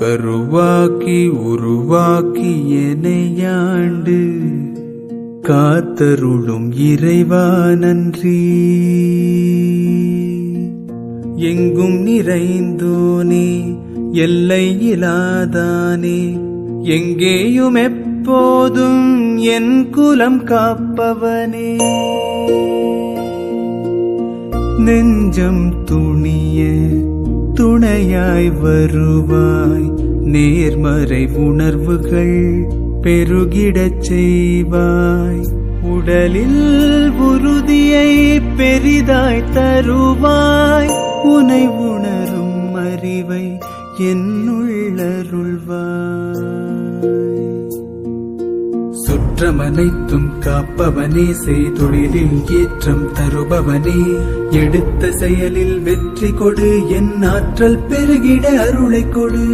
கருவாக்கி உருவாக்கி எனையாண்டு காத்தருளும் இறைவா நன்றி. எங்கும் நிறைந்தோனே எல்லை இலாதானே எங்கேயும் எப்போதும் என் குலம் காப்பவனே. நெஞ்சம் துணிய துணையாய் வருவாய். நேர்மறை உணர்வுகள் பெருகிடச் செய்வாய். உடலில் உறுதியை பெரிதாய் தருவாய். உனை உணரும் அறிவை என்னுள்ளருள்வாய் சுற்றமனைத்தும் காப்பவனே செய்தொழிலில் ஏற்றம் தருபவனே. எடுத்த செயலில் வெற்றி கொடு என் ஆற்றல் பெருகிட அருளை கொடு.